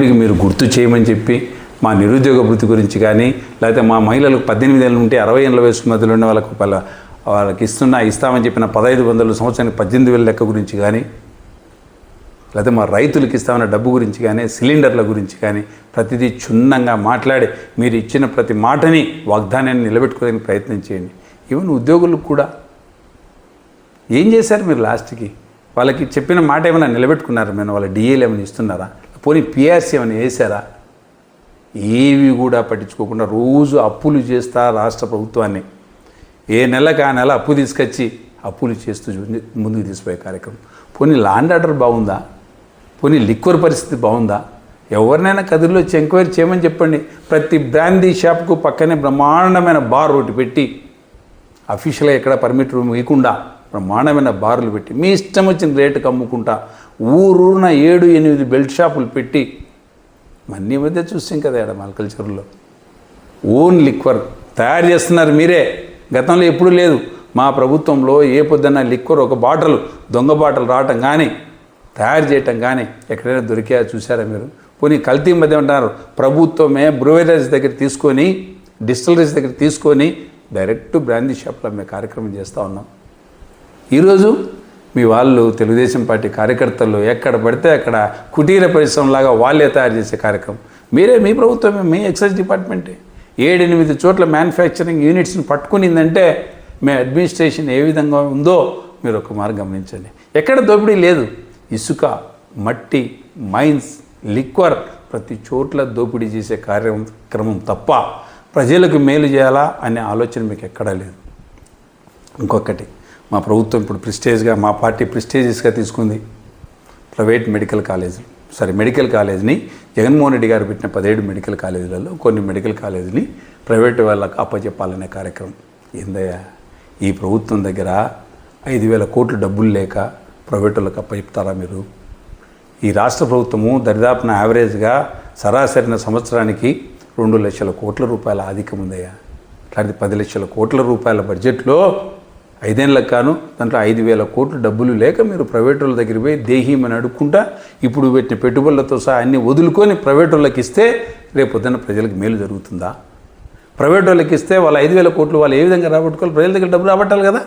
ఇప్పటికి మీరు గుర్తు చేయమని చెప్పి మా నిరుద్యోగ వృత్తి గురించి కానీ లేకపోతే మా మహిళలకు పద్దెనిమిది ఏళ్ళ నుండి అరవై ఏళ్ళ వయసు మధ్యలో ఉన్న వాళ్ళకు వాళ్ళ వాళ్ళకి ఇస్తున్న ఇస్తామని చెప్పిన పదహైదు వందల సంవత్సరానికి పద్దెనిమిది వేల లెక్క గురించి కానీ లేకపోతే మా రైతులకు ఇస్తామన్న డబ్బు గురించి కానీ సిలిండర్ల గురించి కానీ ప్రతిదీ క్షుణ్ణంగా మాట్లాడి మీరు ఇచ్చిన ప్రతి మాటని వాగ్దానాన్ని నిలబెట్టుకోవడానికి ప్రయత్నం చేయండి. ఈవెన్ ఉద్యోగులకు కూడా. ఏం చేశారు మీరు లాస్ట్కి? వాళ్ళకి చెప్పిన మాట ఏమైనా నిలబెట్టుకున్నారా? మేము వాళ్ళ డిఏలు ఏమైనా ఇస్తున్నారా? పోనీ పిఆర్సీ ఏమైనా వేసారా ఏవి కూడా పట్టించుకోకుండా రోజు అప్పులు చేస్తా రాష్ట్ర ప్రభుత్వాన్ని. ఏ నెలకు ఆ నెల అప్పు తీసుకొచ్చి అప్పులు చేస్తూ చూ- ముందుకు తీసుకుపోయే కార్యక్రమం. పోనీ లాండ్ ఆర్డర్ బాగుందా? పోనీ లిక్వర్ పరిస్థితి బాగుందా? ఎవరినైనా కదిరిలో వచ్చి ఎంక్వైరీ చేయమని చెప్పండి. ప్రతి బ్రాందీ షాప్కు పక్కనే బ్రహ్మాండమైన బార్ ఒకటి పెట్టి అఫీషియల్గా ఎక్కడ పర్మిట్ రూమ్ ఇవ్వకుండా బ్రహ్మాండమైన బార్లు పెట్టి మీ ఇష్టం వచ్చిన రేటుకి అమ్ముకుంటా ఊరూరున ఏడు ఎనిమిది బెల్ట్ షాపులు పెట్టి మన్నీ మధ్య చూసాం కదా ఇక్కడ కల్చర్లో. ఓన్ లిక్వర్ తయారు చేస్తున్నారు మీరే. గతంలో ఎప్పుడూ లేదు. మా ప్రభుత్వంలో ఏ పొద్దున్న లిక్వర్ ఒక బాటలు దొంగ బాటలు రావటం కానీ తయారు చేయటం కానీ ఎక్కడైనా దొరికా చూసారా మీరు? పోనీ కల్తీ మధ్య అంటున్నారు. ప్రభుత్వమే బ్రూవేరీస్ దగ్గర తీసుకొని డిస్టిలరీస్ దగ్గర తీసుకొని డైరెక్ట్ బ్రాందీ షాప్లో మేము కార్యక్రమం చేస్తూ ఉన్నాం. ఈరోజు మీ వాళ్ళు తెలుగుదేశం పార్టీ కార్యకర్తలు ఎక్కడ పడితే అక్కడ కుటీర పరిశ్రమలాగా వాళ్ళే తయారు చేసే కార్యక్రమం. మీరే మీ ప్రభుత్వమే మీ ఎక్సైజ్ డిపార్ట్మెంటే. ఏడెనిమిది చోట్ల మ్యానుఫ్యాక్చరింగ్ యూనిట్స్ని పట్టుకునిందంటే మీ అడ్మినిస్ట్రేషన్ ఏ విధంగా ఉందో మీరు ఒక మార్గం గమనించండి. ఎక్కడ దోపిడీ లేదు. ఇసుక మట్టి మైన్స్ లిక్వర్ ప్రతి చోట్ల దోపిడీ చేసే కార్యక్రమం తప్ప ప్రజలకు మేలు చేయాలా అనే ఆలోచన మీకు ఎక్కడా లేదు. ఇంకొకటి మా ప్రభుత్వం ఇప్పుడు ప్రిస్టేజ్గా మా పార్టీ ప్రిస్టేజియస్గా తీసుకుంది. ప్రైవేట్ మెడికల్ కాలేజీలు. సారీ మెడికల్ కాలేజీని జగన్మోహన్ రెడ్డి గారు పెట్టిన పదిహేడు మెడికల్ కాలేజీలలో కొన్ని మెడికల్ కాలేజీని ప్రైవేట్ వాళ్ళకు అప్పచెప్పాలనే కార్యక్రమం. ఏందయ్యా? ఈ ప్రభుత్వం దగ్గర ఐదు వేల కోట్లు డబ్బులు లేక ప్రైవేట్ వాళ్ళకి అప్పచెప్తారా మీరు? ఈ రాష్ట్ర ప్రభుత్వము దరిదాపున యావరేజ్గా సరాసరిన సంవత్సరానికి రెండు లక్షల కోట్ల రూపాయల ఆధిక్యం ఉందయ్యా. అట్లాంటి పది లక్షల కోట్ల రూపాయల బడ్జెట్లో ఐదేళ్ళకు కాను దాంట్లో ఐదు వేల కోట్లు డబ్బులు లేక మీరు ప్రైవేట్ వాళ్ళ దగ్గర పోయి దేహీమని అడుక్కుంటా ఇప్పుడు పెట్టిన పెట్టుబడులతో సహా అన్ని వదులుకొని ప్రైవేట్ వాళ్ళకి ఇస్తే రేపు పొద్దున్న ప్రజలకు మేలు జరుగుతుందా? ప్రైవేట్ వాళ్ళకి ఇస్తే వాళ్ళ ఐదు వేల కోట్లు వాళ్ళు ఏ విధంగా రాబట్టుకోవాలి? ప్రజల దగ్గర డబ్బులు రాబట్టాలి కదా.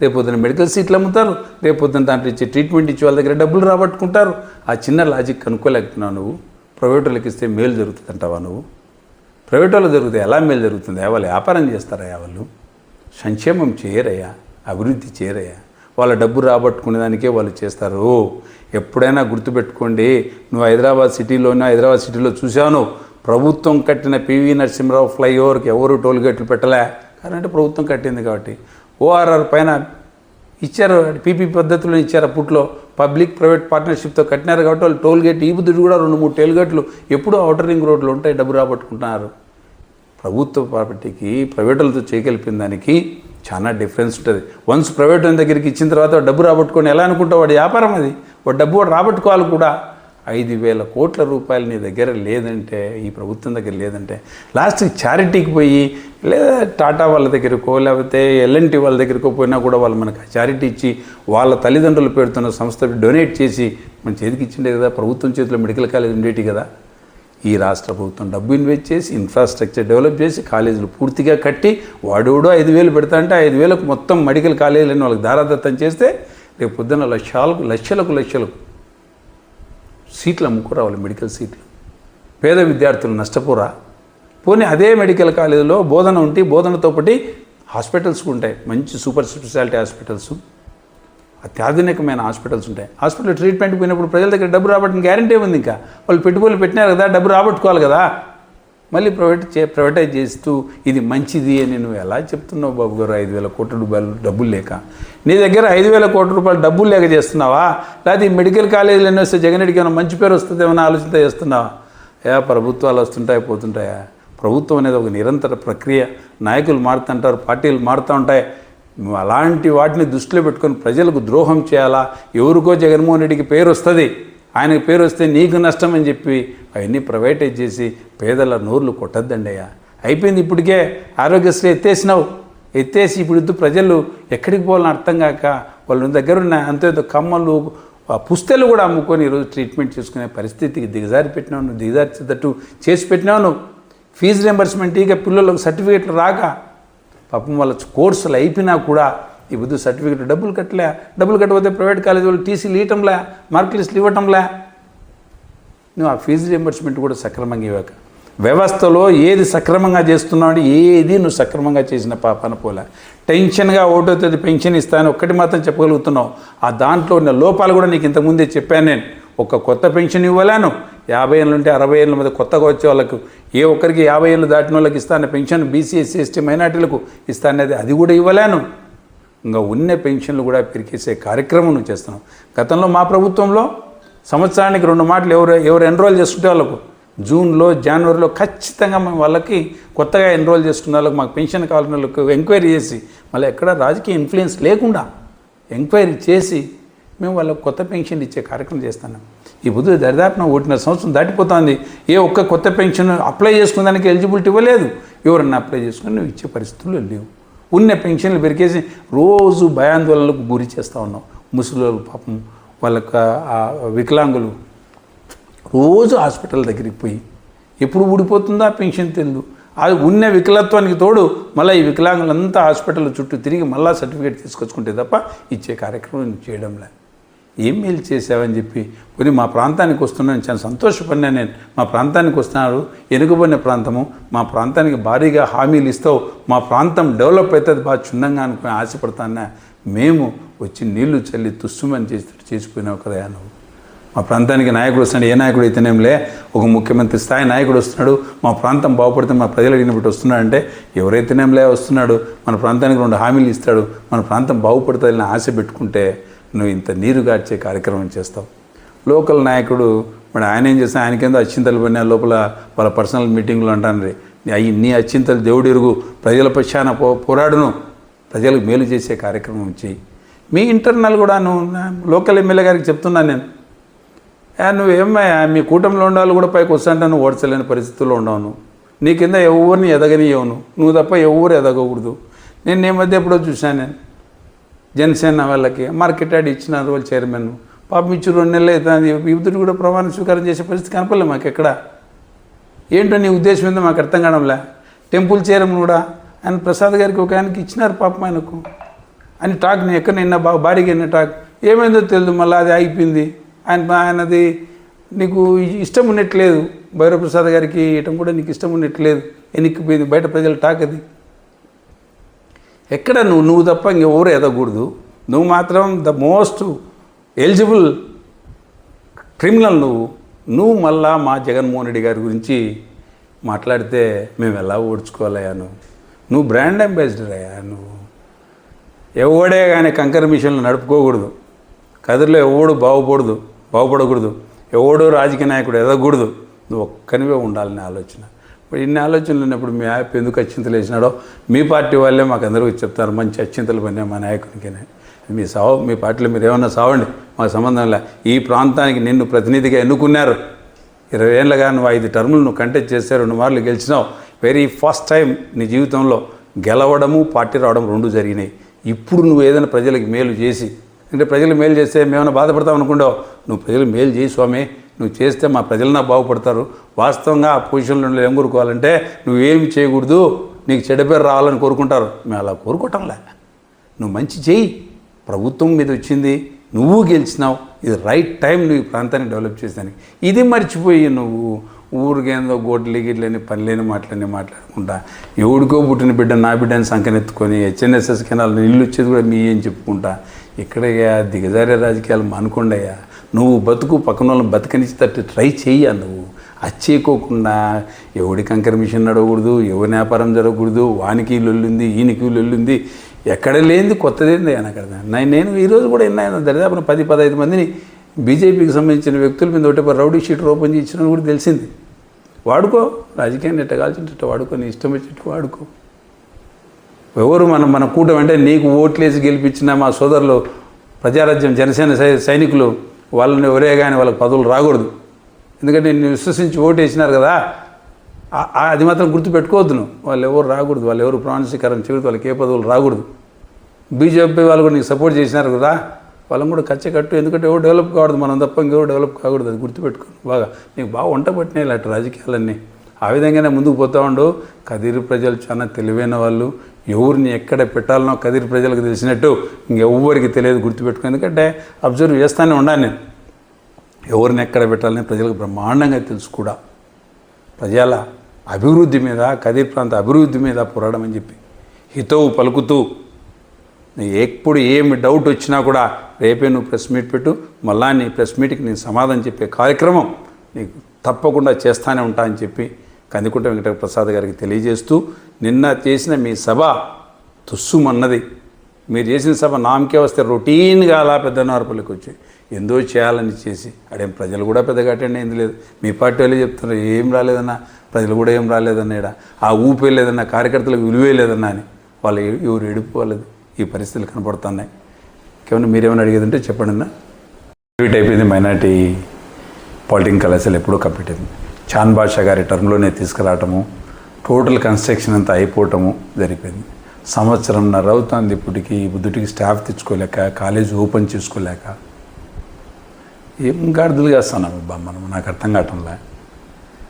రేపు పొద్దున మెడికల్ సీట్లు అమ్ముతారు. రేపు పొద్దున దాంట్లో ఇచ్చే ట్రీట్మెంట్ ఇచ్చి వాళ్ళ దగ్గర డబ్బులు రాబట్టుకుంటారు. ఆ చిన్న లాజిక్ కనుక్కోలేకపోతున్నావు నువ్వు. ప్రైవేట్ వాళ్ళకి ఇస్తే మేలు జరుగుతుంది అంటావా నువ్వు? ప్రైవేట్ వాళ్ళు జరుగుతాయి. ఎలా మేలు జరుగుతుంది? వాళ్ళు వ్యాపారం చేస్తారా వాళ్ళు సంక్షేమం చేయరయ్యా అభివృద్ధి చేయరయ్యా. వాళ్ళ డబ్బు రాబట్టుకునే దానికే వాళ్ళు చేస్తారు. ఎప్పుడైనా గుర్తుపెట్టుకోండి నువ్వు హైదరాబాద్ సిటీలోనే హైదరాబాద్ సిటీలో చూశాను ప్రభుత్వం కట్టిన పివి నరసింహరావు ఫ్లైఓవర్కి ఎవరు టోల్ గేట్లు పెట్టలే? కారణంటే ప్రభుత్వం కట్టింది కాబట్టి. ఓఆర్ఆర్ పైన ఇచ్చారు పీపీ పద్ధతిలో ఇచ్చారు అప్పట్లో. పబ్లిక్ ప్రైవేట్ పార్ట్నర్షిప్తో కట్టినారు కాబట్టి వాళ్ళు టోల్ గేట్ ఈ బుద్ధుడు కూడా రెండు మూడు టోల్ గేట్లు ఎప్పుడూ అవుటర్ రింగ్ రోడ్లు ఉంటాయి డబ్బు రాబట్టుకుంటున్నారు. ప్రభుత్వ ప్రాపర్టీకి ప్రైవేటులతో చేయగలిపిన దానికి చాలా డిఫరెన్స్ ఉంటుంది. వన్స్ ప్రైవేట్ దగ్గరికి ఇచ్చిన తర్వాత డబ్బు రాబట్టుకొని ఎలా అనుకుంటావు? వాడి వ్యాపారం అది. వాడు డబ్బు వాడు రాబట్టుకోవాలి కూడా. ఐదు వేల కోట్ల రూపాయలు నీ దగ్గర లేదంటే ఈ ప్రభుత్వం దగ్గర లేదంటే లాస్ట్కి చారిటీకి పోయి లేదా టాటా వాళ్ళ దగ్గరకో లేకపోతే ఎల్ఎన్టీ వాళ్ళ దగ్గరకో పోయినా కూడా వాళ్ళు మనకు చారిటీ ఇచ్చి వాళ్ళ తల్లిదండ్రులు పెడుతున్న సంస్థ డొనేట్ చేసి మన చేతికి ఇచ్చిండే కదా ప్రభుత్వం చేతిలో మెడికల్ కాలేజ్ ఉండేటి కదా. ఈ రాష్ట్ర ప్రభుత్వం డబ్బు ఇన్వెస్ట్ చేసి ఇన్ఫ్రాస్ట్రక్చర్ డెవలప్ చేసి కాలేజీలు పూర్తిగా కట్టి వాడోడో ఐదు వేలు పెడతా అంటే ఐదు వేలకు మొత్తం మెడికల్ కాలేజీలను వాళ్ళకి దారాదత్తం చేస్తే రేపు పొద్దున్న లక్షలకు లక్షలకు లక్షలకు సీట్లు అమ్ముకురావాలి మెడికల్ సీట్లు. పేద విద్యార్థులు నష్టపోరా. పోనీ అదే మెడికల్ కాలేజీలో బోధన ఉంటే బోధనతో పాటు హాస్పిటల్స్ ఉంటాయి. మంచి సూపర్ స్పెషాలిటీ హాస్పిటల్స్. అత్యాధునికమైన హాస్పిటల్స్ ఉంటాయి. హాస్పిటల్ ట్రీట్మెంట్ పోయినప్పుడు ప్రజల దగ్గర డబ్బు రాబట్టిన గ్యారంటీ ఉంది ఇంకా? వాళ్ళు పెట్టుబడులు పెట్టినారు కదా డబ్బు రాబట్టుకోవాలి కదా? మళ్ళీ ప్రైవేట్ చే ప్రైవేటైజ్ చేస్తూ ఇది మంచిది అని నువ్వు ఎలా చెప్తున్నావు బాబు గారు? ఐదు వేల కోట్ల రూపాయలు డబ్బులు లేక. నీ దగ్గర ఐదు వేల కోట్ల రూపాయలు డబ్బులు లేక చేస్తున్నావా? లేకపోతే ఈ మెడికల్ కాలేజీలు ఎన్ని వస్తే జగన్ రెడ్డికి ఏమైనా మంచి పేరు వస్తుంది ఏమైనా చేస్తున్నావా? ఏ ప్రభుత్వాలు వస్తుంటాయి పోతుంటాయా? ప్రభుత్వం అనేది ఒక నిరంతర ప్రక్రియ. నాయకులు మారుతుంటారు పార్టీలు మారుతూ ఉంటాయి. అలాంటి వాటిని దృష్టిలో పెట్టుకొని ప్రజలకు ద్రోహం చేయాలా? ఎవరికో జగన్మోహన్ రెడ్డికి పేరు వస్తుంది. ఆయనకి పేరు వస్తే నీకు నష్టం అని చెప్పి అవన్నీ ప్రైవేటైజ్ చేసి పేదల నోర్లు కొట్టద్దండి అయ్యా. అయిపోయింది ఇప్పటికే. ఆరోగ్యశ్రీ ఎత్తేసినావు. ఎత్తేసి ఇప్పుడు ఇద్దరు ప్రజలు ఎక్కడికి పోవాలని అర్థం కాక వాళ్ళ దగ్గర ఉన్న అంత ఇంత కమ్మలు పుస్తలు కూడా అమ్ముకొని ఈరోజు ట్రీట్మెంట్ చేసుకునే పరిస్థితికి దిగజారి పెట్టినావు. నువ్వు దిగజార్చేటట్టు చేసి పెట్టినావు నువ్వు. ఫీజు రింబర్స్మెంట్ ఇక పిల్లలకు సర్టిఫికేట్లు రాక పాపం వాళ్ళ కోర్సులు అయిపోయినా కూడా ఈ బుద్ధి సర్టిఫికేట్ డబ్బులు కట్టలే. డబ్బులు కట్టకపోతే ప్రైవేట్ కాలేజీ వాళ్ళు టీసీలు ఇవ్వటంలే మార్క్ లిస్టులు ఇవ్వటంలే. నువ్వు ఆ ఫీజు రియంబర్స్మెంట్ కూడా సక్రమంగా ఇవ్వక. వ్యవస్థలో ఏది సక్రమంగా చేస్తున్నావు ఏది నువ్వు సక్రమంగా చేసిన పాపన పోలే టెన్షన్గా ఒకటో తేదీ పెన్షన్ ఇస్తాను ఒక్కటి మాత్రం చెప్పగలుగుతున్నావు. ఆ దాంట్లో ఉన్న లోపాలు కూడా నీకు ఇంతకుముందే చెప్పాను నేను. ఒక కొత్త పెన్షన్ ఇవ్వలేను. యాభై ఏళ్ళు ఉంటే అరవై ఏళ్ళ మీద కొత్తగా వచ్చే వాళ్ళకు ఏ ఒక్కరికి యాభై ఏళ్ళు దాటిన వాళ్ళకి ఇస్తాను పెన్షన్ బీసీ ఎస్సీ ఎస్టీ మైనార్టీలకు ఇస్తాననేది అది. కూడా ఇవ్వలేను. ఇంకా ఉన్న పెన్షన్లు కూడా పెరికేసే కార్యక్రమం నువ్వు చేస్తున్నావు. గతంలో మా ప్రభుత్వంలో సంవత్సరానికి రెండు మాటలు ఎవరు ఎవరు ఎన్రోల్ చేసుకుంటే వాళ్ళకు? జూన్లో జనవరిలో ఖచ్చితంగా మేము వాళ్ళకి కొత్తగా ఎన్రోల్ చేసుకున్న వాళ్ళకి మాకు పెన్షన్ కావాలని వాళ్ళకు ఎంక్వైరీ చేసి మళ్ళీ ఎక్కడ రాజకీయ ఇన్ఫ్లుయెన్స్ లేకుండా ఎంక్వైరీ చేసి మేము వాళ్ళకి కొత్త పెన్షన్ ఇచ్చే కార్యక్రమం చేస్తున్నాం. ఈ బుద్ధి దరిదాపున ఒకటిన్నర సంవత్సరం దాటిపోతుంది. ఏ ఒక్క కొత్త పెన్షన్ అప్లై చేసుకునే దానికి ఎలిజిబిలిటీ ఇవ్వలేదు ఎవరన్నా అప్లై చేసుకుని నువ్వు ఇచ్చే పరిస్థితులు లేవు. ఉన్న పెన్షన్లు పెరిగేసి రోజు భయాందోళనలకు గురి చేస్తూ ఉన్నాం ముసలి పాపం వాళ్ళకి వికలాంగులు రోజు హాస్పిటల్ దగ్గరికి పోయి ఎప్పుడు ఊడిపోతుందో ఆ పెన్షన్ తెలియదు అది ఉన్న వికలత్వానికి తోడు మళ్ళీ ఈ వికలాంగులంతా హాస్పిటల్ చుట్టూ తిరిగి మళ్ళీ సర్టిఫికేట్ తీసుకొచ్చుకుంటే తప్ప ఇచ్చే కార్యక్రమం చేయడం లేదు ఏం మేలు చేసావని చెప్పి పోనీ మా ప్రాంతానికి వస్తున్నాను చాలా సంతోషపడినా నేను. మా ప్రాంతానికి వస్తున్నారు వెనుకబడిన ప్రాంతము. మా ప్రాంతానికి భారీగా హామీలు ఇస్తావు. మా ప్రాంతం డెవలప్ అవుతుంది బాగా క్షుణ్ణంగా అనుకుని ఆశపడతానా? మేము వచ్చి నీళ్ళు చల్లి తుస్సుమని చేసి చేసిపోయినావు కదా నువ్వు. మా ప్రాంతానికి నాయకుడు వస్తున్నాడు ఏ నాయకుడు అయితేనేంలే? ఒక ముఖ్యమంత్రి స్థాయి నాయకుడు వస్తున్నాడు. మా ప్రాంతం బాగుపడితే మా ప్రజలు అడిగినప్పుడు వస్తున్నాడు అంటే ఎవరైతేనేంలే వస్తున్నాడు? మన ప్రాంతానికి రెండు హామీలు ఇస్తాడు. మన ప్రాంతం బాగుపడుతుందని ఆశ పెట్టుకుంటే నువ్వు ఇంత నీరు గార్చే కార్యక్రమం చేస్తావు. లోకల్ నాయకుడు మరి ఆయన ఏం సాయని కింద అచ్చింతలు పడిన లోపల వాళ్ళ పర్సనల్ మీటింగ్లు అంటాను అయ్యి నీ అచ్చింతలు దేవుడు ఎరుగు. ప్రజల పక్షాన పో పోరాడును. ప్రజలకు మేలు చేసే కార్యక్రమం చేయి. మీ ఇంటర్నల్ కూడా నువ్వు నా- లోకల్ ఎమ్మెల్యే గారికి చెప్తున్నాను నేను. నువ్వేమయ్యా మీ కూటమిలో ఉండాలి కూడా పైకి వస్తాంటే నువ్వు ఓడ్చలేని పరిస్థితుల్లో ఉండవు నీ కింద ఎవరిని ఎదగనియవును నువ్వు తప్ప ఎవరు ఎదగకూడదు. నేను ఈ మధ్య ఎప్పుడో చూశాను నేను. జనసేన వాళ్ళకి మార్కెట్ యాడ్ ఇచ్చినారు వాళ్ళు చైర్మన్ పాపం ఇచ్చి రెండు నెలలు అవుతుంది. యువతుడు కూడా ప్రమాణ స్వీకారం చేసే పరిస్థితి కనపడలే మాకు ఎక్కడ ఏంటో నీ ఉద్దేశం ఏందో మాకు అర్థం కావడంలే. టెంపుల్ చైర్మన్ కూడా ఆయన ప్రసాద్ గారికి ఒక ఆయనకి ఇచ్చినారు పాపం ఆయనకు. అని టాక్ నేను ఎక్కడ నిన్న బాగా భారీగా అయిన టాక్ ఏమైందో తెలియదు మళ్ళీ అది అయిపోయింది. ఆయన ఆయనది నీకు ఇష్టం ఉన్నట్లేదు భైరవప్రసాద్ గారికి ఇయటం కూడా నీకు ఇష్టం ఉన్నట్లేదు ఎన్నికిపోయింది బయట ప్రజల టాక్ అది. ఎక్కడ నువ్వు నువ్వు తప్ప ఇంకెవరు ఎదగకూడదు. నువ్వు మాత్రం ద మోస్ట్ ఎలిజిబుల్ క్రిమినల్ నువ్వు. నువ్వు మళ్ళా మా జగన్మోహన్ రెడ్డి గారి గురించి మాట్లాడితే మేము ఎలా ఓడ్చుకోవాలయ్యా నువ్వు? నువ్వు బ్రాండ్ అంబాసిడర్ అయ్యా నువ్వు. ఎవడే కానీ కంకర మిషన్లు నడుపుకోకూడదు. కదిరిలో ఎవడు బాగుపడదు బాగుపడకూడదు. ఎవడో రాజకీయ నాయకుడు ఎదగకూడదు. నువ్వు ఒక్కనివే ఉండాలని ఆలోచన. ఇప్పుడు ఇన్ని ఆలోచనలు ఉన్నప్పుడు మీ యాప్ ఎందుకు అచ్చింతలు వేసినాడో? మీ పార్టీ వాళ్ళే మాకు అందరికీ చెప్తారు మంచి అచ్చింతలు పని మా నాయకునికినే. మీ సావు మీ పార్టీలో మీరు ఏమన్నా సావండి మాకు సంబంధం లే. ఈ ప్రాంతానికి నిన్ను ప్రతినిధిగా ఎన్నుకున్నారు. ఇరవై ఏళ్ళగా నువ్వు ఐదు టర్ములు నువ్వు కంటెస్ట్ చేస్తే రెండు మార్లు గెలిచినావు. వెరీ ఫస్ట్ టైం నీ జీవితంలో గెలవడము పార్టీ రావడం రెండు జరిగినాయి. ఇప్పుడు నువ్వు ఏదైనా ప్రజలకు మేలు చేసి అంటే ప్రజలు మేలు చేస్తే మేమైనా బాధపడతాం అనుకుంటావు నువ్వు ప్రజలు మేలు చేయి స్వామి. నువ్వు చేస్తే మా ప్రజలన్నా బాగుపడతారు. వాస్తవంగా ఆ పొజిషన్లో ఏం కోరుకోవాలంటే నువ్వేమి చేయకూడదు నీకు చెడ్డ పేరు రావాలని కోరుకుంటారు. మేము అలా కోరుకోవటంలే. నువ్వు మంచి చేయి. ప్రభుత్వం మీద వచ్చింది నువ్వు గెలిచినావు. ఇది రైట్ టైం నువ్వు ఈ ప్రాంతాన్ని డెవలప్ చేసానికి ఇది మర్చిపోయి నువ్వు ఊరికేందో గోడ్లు గిట్లని పనిలేని మాటలన్నీ మాట్లాడుకుంటా ఎవడికో పుట్టిన బిడ్డ నా బిడ్డని సంకనెత్తుకొని హెచ్ఎన్ఎస్ఎస్ కెనాల్ ఇల్లు వచ్చేది కూడా మీ ఏం చెప్పుకుంటా. ఇక్కడయ్యా దిగజారే రాజకీయాలు మానుకోండయ్యా నువ్వు బతుకు పక్కన వాళ్ళని బతకనిచ్చేటట్టు ట్రై చెయ్యా నువ్వు. అది చేయకోకుండా ఎవడి కంకర మిషన్ నడవకూడదు ఎవరి వ్యాపారం జరగకూడదు వానికి లొల్లుంది ఈయనకి లొల్లుంది ఎక్కడ లేనిది కొత్తదేంది అక్కడ. నేను నేను ఈరోజు కూడా విన్నాను దరిదాపున పది పదహైదు మందిని బీజేపీకి సంబంధించిన వ్యక్తుల మీద ఒకటి రౌడీ షీట్ ఓపెన్ చేయించిన కూడా తెలిసింది. వాడుకో రాజకీయాన్ని ఎట్ట కాల్చినట్టు వాడుకో నీ ఇష్టం వచ్చేట్టు వాడుకో. ఎవరు మనం మన కూటమి అంటే నీకు ఓట్లేసి గెలిపించిన మా సోదరులు ప్రజారాజ్యం జనసేన సై- సైనికులు వాళ్ళని ఎవరే కానీ వాళ్ళకి పదవులు రాకూడదు. ఎందుకంటే నేను విశ్వసించి ఓటేసినారు కదా. అది మాత్రం గుర్తుపెట్టుకోవద్దు నువ్వు. వాళ్ళు ఎవరు రాకూడదు. వాళ్ళు ఎవరు ప్రాణ స్వీకారం చేయకూడదు వాళ్ళకి ఏ పదవులు రాకూడదు. బీజేపీ వాళ్ళు కూడా నీకు సపోర్ట్ చేసినారు కదా. వాళ్ళని కూడా కచ్చ కట్టు. ఎందుకంటే ఎవరు డెవలప్ కావడదు మనం తప్ప ఇంకెవరు డెవలప్ కాకూడదు. అది గుర్తుపెట్టుకో. బాగా. నీకు బాగా వంట పట్టినాయి ఇలాంటి రాజకీయాలన్నీ. ఆ విధంగానే ముందుకు పోతా ఉండు. కదిరి ప్రజలు చాలా తెలివైన వాళ్ళు. ఎవరిని ఎక్కడ పెట్టాలనో కదిరి ప్రజలకు తెలిసినట్టు ఇంకెవ్వరికి తెలియదు గుర్తుపెట్టుకో ఎందుకంటే అబ్జర్వ్ చేస్తానే ఉండాలి నేను. ఎవరిని ఎక్కడ పెట్టాలని ప్రజలకు బ్రహ్మాండంగా తెలుసు కూడా. ప్రజల అభివృద్ధి మీద కదిరి ప్రాంత అభివృద్ధి మీద పోరాడమని చెప్పి హితవు పలుకుతూ ఎప్పుడు ఏమి డౌట్ వచ్చినా కూడా రేపే నువ్వు ప్రెస్ మీట్ పెట్టు మళ్ళా నీ ప్రెస్ మీట్కి నేను సమాధానం చెప్పే కార్యక్రమం నీకు తప్పకుండా చేస్తానే ఉంటా అని చెప్పి కందికుంట వెంకట ప్రసాద్ గారికి తెలియజేస్తూ నిన్న చేసిన మీ సభ తుస్సుమన్నది. మీరు చేసిన సభ నామకే వస్తే రొటీన్గా అలా పెద్ద పెద్దనార్పల్లికి వచ్చి ఎందో చేయాలని చేసి అడేం ప్రజలు కూడా పెద్దగా అటెండ్ అయింది లేదు. మీ పార్టీ వాళ్ళు చెప్తున్నారు ఏం రాలేదన్నా ప్రజలు కూడా ఏం రాలేదన్నా ఇక్కడ ఆ ఊపే లేదన్నా కార్యకర్తలకు విలువే లేదన్నా అని. వాళ్ళు ఎవరు ఎడిపోలేదు ఈ పరిస్థితులు కనపడుతున్నాయి. కేవలం మీరేమైనా అడిగేదంటే చెప్పండి అన్న. కంప్లీట్ అయిపోయింది మైనార్టీ పాలిటికల్ కళాశాల ఎప్పుడూ కంప్లీట్ అయింది. చాన్ బాషా గారి టర్మ్లోనే తీసుకురావటము టోటల్ కన్స్ట్రక్షన్ అంతా అయిపోవటము జరిగింది. సంవత్సరంన్నర అవుతుంది ఇప్పటికి ఈ బుద్ధుడికి స్టాఫ్ తెచ్చుకోలేక కాలేజ్ ఓపెన్ చేసుకోలేక. ఏం గాడిదలు చేస్తున్నాం అబ్బా మనం? నాకు అర్థం కావటంలే.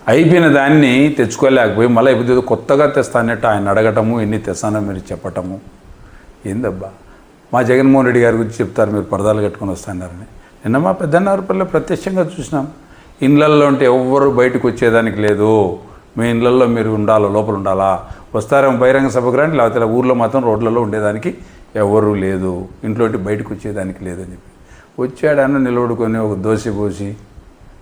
అయిపోయిన దాన్ని తెచ్చుకోలేకపోయి మళ్ళీ ఇప్పుడు కొత్తగా తెస్తానట్టు ఆయన అడగటము ఎన్ని తెస్తానో మీరు చెప్పటము. ఏందబ్బా? మా జగన్మోహన్ రెడ్డి గారి గురించి చెప్తారు మీరు పరదాలు కట్టుకొని వస్తున్నారని. నిన్న మా పెద్దన్నరపల్లి ప్రత్యక్షంగా చూసినాం. ఇళ్ళల్లో ఉంటే ఎవ్వరు బయటకు వచ్చేదానికి లేదు. మీ ఇళ్ళల్లో మీరు ఉండాలా లోపల ఉండాలా? వస్తారేమో బహిరంగ సభకు రండి లేకపోతే ఊళ్ళో ఊర్లో మాత్రం రోడ్లలో ఉండేదానికి ఎవరు లేదు. ఇంట్లో బయటకు వచ్చేదానికి లేదని చెప్పి. వచ్చాడన్న నిలబడుకొని ఒక దోశ పోసి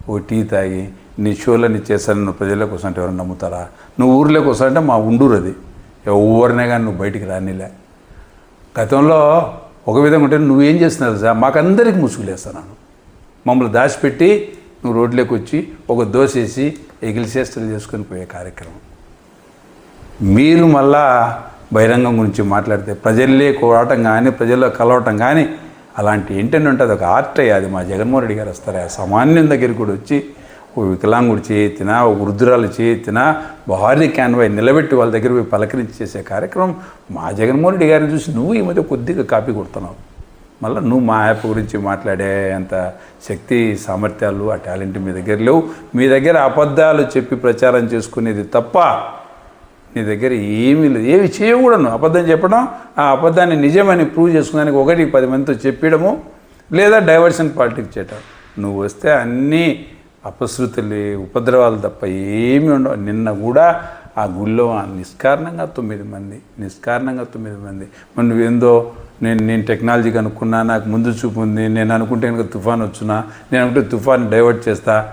ఓ టీ తాగి నీ షోలని చేశాను నువ్వు ప్రజలకు వస్తా ఎవరైనా నమ్ముతారా? నువ్వు ఊర్లోకి వస్తా మా ఉండూరు అది. ఎవరినే కానీ నువ్వు బయటికి రానిలే. గతంలో ఒక విధంగా ఉంటే నువ్వేం చేస్తున్నావు సార్ మాకందరికి ముసుగులేస్తున్నాను మమ్మల్ని దాచిపెట్టి నువ్వు రోడ్లోకి వచ్చి ఒక దోసేసి వేసి ఎగిలిసేస్తలు చేసుకొని పోయే కార్యక్రమం. మీరు మళ్ళా బహిరంగం గురించి మాట్లాడితే ప్రజల్లే కోరటం కానీ ప్రజల్లో కలవటం కానీ అలాంటి ఏంటని ఉంటుంది? ఒక ఆర్ట్ అది. మా జగన్మోహన్ రెడ్డి గారు వస్తారు? ఆ సామాన్యం దగ్గర కూడా వచ్చి ఓ వికలాంగుడు చేయెత్తినా ఓ వృద్ధురాలు చేయెత్తినా భారీ క్యాన్వాయ్ నిలబెట్టి వాళ్ళ దగ్గర పోయి పలకరించి చేసే కార్యక్రమం మా జగన్మోహన్ రెడ్డి గారిని చూసి నువ్వు ఈ మధ్య కొద్దిగా కాపీ కొడుతున్నావు. మళ్ళీ నువ్వు మా యాప్ గురించి మాట్లాడే అంత శక్తి సామర్థ్యాలు ఆ టాలెంట్ మీ దగ్గర లేవు. మీ దగ్గర అబద్ధాలు చెప్పి ప్రచారం చేసుకునేది తప్ప నీ దగ్గర ఏమీ లేదు. ఏమి చేయకూడను అబద్ధం చెప్పడం ఆ అబద్ధాన్ని నిజమని ప్రూవ్ చేసుకోవడానికి ఒకటి పది మందితో చెప్పడము లేదా డైవర్షన్ పాలిటిక్స్ చేయటం. నువ్వు వస్తే అన్నీ అపశృతులు ఉపద్రవాలు తప్ప ఏమి ఉండవు. నిన్న కూడా ఆ గుళ్ళో ఆ నిష్కారణంగా తొమ్మిది మంది నిష్కారణంగా తొమ్మిది మంది. మరి నువ్వేందో నేను నేను టెక్నాలజీ కనుక్కున్నా నాకు ముందు చూపు ఉంది నేను అనుకుంటే కనుక తుఫాన్ వచ్చినా నేను అనుకుంటే తుఫాన్ డైవర్ట్ చేస్తా.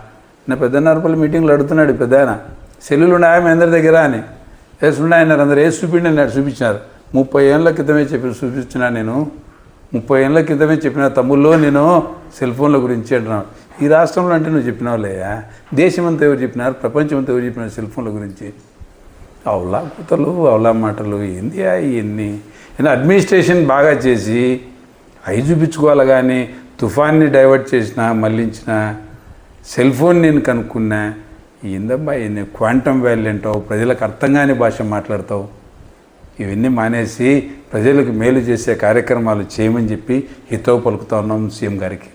నా పెద్ద నరపల్లి మీటింగ్లో అడుగుతున్నాడు పెద్ద ఆయన. సెల్లులు ఉన్నాయా మీ అందరి దగ్గర అని. వేసి ఉన్నాయన్నారు అందరు వేసి చూపిండి అన్నారు చూపించినారు. ముప్పై ఏళ్ళ క్రితమే చెప్పి చూపించినా నేను. ముప్పై ఏళ్ళ క్రితమే చెప్పిన తమ్ముళ్ళు నేను సెల్ ఫోన్ల గురించి అంటున్నాను. ఈ రాష్ట్రంలో అంటే నువ్వు చెప్పినావులేయా దేశమంతా ఎవరు చెప్పినారు? ప్రపంచమంతా ఎవరు చెప్పినారు సెల్ ఫోన్ల గురించి? అవులా కూతలు అవులా మాటలు ఏంది ఇవన్నీ ఏదో అడ్మినిస్ట్రేషన్ బాగా చేసి అవి చూపించుకోవాలి కానీ తుఫాన్ని డైవర్ట్ చేసిన మళ్ళించిన సెల్ ఫోన్ నేను కనుక్కున్నా ఏందబ్బా ఎన్ని క్వాంటమ్ వాల్యూ అంటావు? ప్రజలకు అర్థం కాని భాష మాట్లాడతావు? ఇవన్నీ మానేసి ప్రజలకు మేలు చేసే కార్యక్రమాలు చేయమని చెప్పి హితవు పలుకుతా ఉన్నాం సీఎం గారికి.